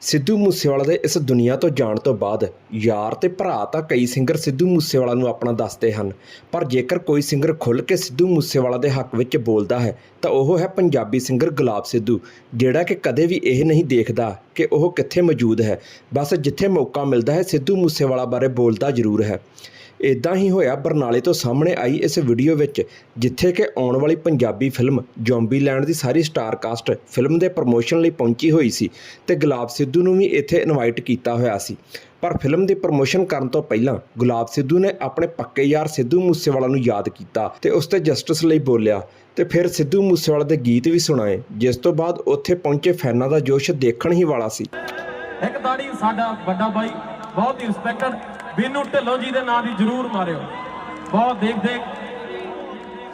ਸਿੱਧੂ ਮੂਸੇਵਾਲਾ ਦੇ ਇਸ ਦੁਨੀਆ ਤੋਂ ਜਾਣ ਤੋਂ ਬਾਅਦ ਯਾਰ ਤੇ ਭਰਾ ਤਾਂ ਕਈ ਸਿੰਗਰ ਸਿੱਧੂ ਮੂਸੇਵਾਲਾ ਨੂੰ ਆਪਣਾ ਦੱਸਦੇ ਹਨ। ਪਰ ਜੇਕਰ ਕੋਈ ਸਿੰਗਰ ਖੁੱਲ੍ਹ ਕੇ ਸਿੱਧੂ ਮੂਸੇਵਾਲਾ ਦੇ ਹੱਕ ਵਿੱਚ ਬੋਲਦਾ ਹੈ, ਤਾਂ ਉਹ ਹੈ ਪੰਜਾਬੀ ਸਿੰਗਰ ਗੁਲਾਬ ਸਿੱਧੂ, ਜਿਹੜਾ ਕਿ ਕਦੇ ਵੀ ਇਹ ਨਹੀਂ ਦੇਖਦਾ ਕਿ ਉਹ ਕਿੱਥੇ ਮੌਜੂਦ ਹੈ। ਬਸ ਜਿੱਥੇ ਮੌਕਾ ਮਿਲਦਾ ਹੈ, ਸਿੱਧੂ ਮੂਸੇਵਾਲਾ ਬਾਰੇ ਬੋਲਦਾ ਜ਼ਰੂਰ ਹੈ। ਇਦਾਂ ਹੀ ਹੋਇਆ ਬਰਨਾਲੇ ਤੋਂ ਸਾਹਮਣੇ ਆਈ ਇਸ ਵੀਡੀਓ ਵਿੱਚ, ਜਿੱਥੇ ਕਿ ਆਉਣ ਵਾਲੀ ਪੰਜਾਬੀ ਫਿਲਮ ਜੌਂਬੀਲੈਂਡ ਦੀ ਸਾਰੀ ਸਟਾਰ ਕਾਸਟ ਫਿਲਮ ਦੇ ਪ੍ਰਮੋਸ਼ਨ ਲਈ ਪਹੁੰਚੀ ਹੋਈ ਸੀ ਤੇ ਗੁਲਾਬ ਸਿੱਧੂ ਨੂੰ ਵੀ ਇੱਥੇ ਇਨਵਾਈਟ ਕੀਤਾ ਹੋਇਆ ਸੀ। ਪਰ ਫਿਲਮ ਦੀ ਪ੍ਰਮੋਸ਼ਨ ਕਰਨ ਤੋਂ ਪਹਿਲਾਂ ਗੁਲਾਬ ਸਿੱਧੂ ਨੇ ਆਪਣੇ ਪੱਕੇ ਯਾਰ ਸਿੱਧੂ ਮੂਸੇਵਾਲਾ ਨੂੰ ਯਾਦ ਕੀਤਾ ਤੇ ਉਸ ਤੇ ਜਸਟਿਸ ਲਈ ਬੋਲਿਆ ਤੇ ਫਿਰ ਸਿੱਧੂ ਮੂਸੇਵਾਲਾ ਦੇ ਗੀਤ ਵੀ ਸੁਣਾਏ, ਜਿਸ ਤੋਂ ਬਾਅਦ ਉੱਥੇ ਪਹੁੰਚੇ ਫੈਨਾਂ ਦਾ ਜੋਸ਼ ਦੇਖਣ ਹੀ ਵਾਲਾ ਸੀ। ਇੱਕ ਤਾੜੀ ਸਾਡਾ ਵੱਡਾ ਬਾਈ, ਬਹੁਤ ਹੀ ਰਿਸਪੈਕਟਡ ਬੀਨੂ ਢਿੱਲੋਂ ਜੀ ਦੇ ਨਾਂ ਦੀ ਜਰੂਰ ਮਾਰਿਓ। ਬਹੁਤ ਦੇਖ ਦੇਖ।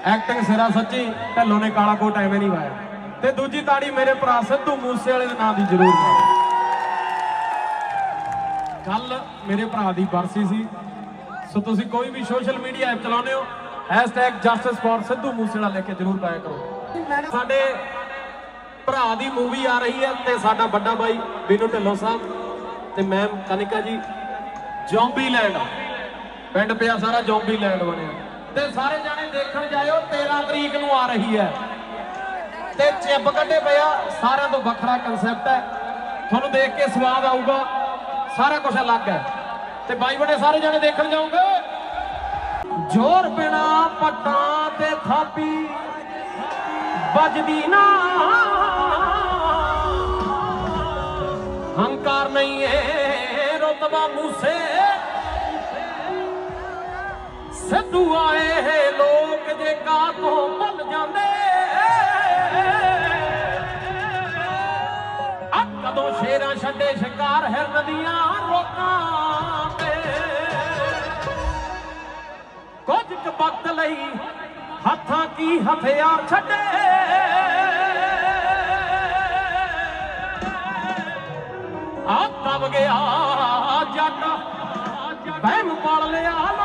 ਐਕਟਿੰਗ ਸਿਰਾ ਸੱਚੀ ਢਿੱਲੋਂ ਨੇ ਕਾਲਾ ਕੋਟ ਐਵੇਂ ਨਹੀਂ ਵਾਇਆ ਤੇ ਦੂਜੀ ਤਾੜੀ ਮੇਰੇ ਭਰਾ ਸਿੱਧੂ ਮੂਸੇ ਵਾਲੇ ਦੇ ਨਾਂ ਦੀ ਜਰੂਰ ਮਾਰਿਓ। ਕੱਲ ਮੇਰੇ ਭਰਾ ਦੀ ਬਰਸੀ ਸੀ। ਸੋ ਤੁਸੀਂ ਕੋਈ ਵੀ ਸੋਸ਼ਲ ਮੀਡੀਆ ਐਪ ਚਲਾਉਂਦੇ ਹੋ #justice for ਸਿੱਧੂ ਮੂਸੇਵਾਲਾ ਲੈ ਕੇ ਜਰੂਰ ਪਾਇਆ ਕਰੋ। ਸਾਡੇ ਭਰਾ ਦੀ ਮੂਵੀ ਆ ਰਹੀ ਹੈ ਤੇ ਸਾਡਾ ਵੱਡਾ ਬਾਈ ਬੀਨੂ ਢਿੱਲੋਂ ਸਾਹਿਬ ਤੇ ਮੈਮ ਕਨਿਕਾ ਜੀ ਜੌਂਬੀ ਲੈਂਡ। ਪਿੰਡ ਪਿਆ ਸਾਰਾ ਜੌਂਬੀ ਲੈਂਡ ਬਣਿਆ। ਤੇ ਸਾਰੇ ਜਾਣੇ ਦੇਖਣ ਜਾਇਓ 13 ਤਰੀਕ ਨੂੰ ਆ ਰਹੀ ਹੈ। ਤੇ ਚਿੱਬ ਕੱਢੇ ਪਿਆ ਸਾਰਿਆਂ ਤੋਂ ਵੱਖਰਾ ਕਨਸੈਪਟ ਹੈ। ਤੁਹਾਨੂੰ ਦੇਖ ਕੇ ਸਵਾਦ ਆਊਗਾ। ਸਾਰਾ ਕੁਝ ਅਲੱਗ ਹੈ। ਤੇ ਬਾਈ ਬੜੇ ਸਾਰੇ ਜਾਣੇ ਦੇਖਣ ਜਾਓਗੇ। ਜ਼ੋਰ ਬਿਨਾ ਪੱਟਾਂ ਤੇ ਥਾਪੀ ਵੱਜਦੀ ਨਾ। ਹੰਕਾਰ ਨਹੀਂ ਏ। ਰਤਬਾ ਮੂਸੇ। ਸਿੱਧੂ ਆਏ ਹੈ ਲੋਕ ਜੇ ਕਾ ਤੋਂ ਭੁੱਲ ਜਾਂਦੇ। ਕਦੋਂ ਸ਼ੇਰਾਂ ਛੱਡੇ ਸ਼ਿਕਾਰ ਹਿਰਨ ਦੀਆਂ ਰੋਕਾਂ ਤੇ। ਕੁਝ ਕੁ ਵਕਤ ਲਈ ਹੱਥਾਂ ਕੀ ਹਥਿਆਰ ਛੱਡੇ। ਆ ਦਬ ਲਿਆ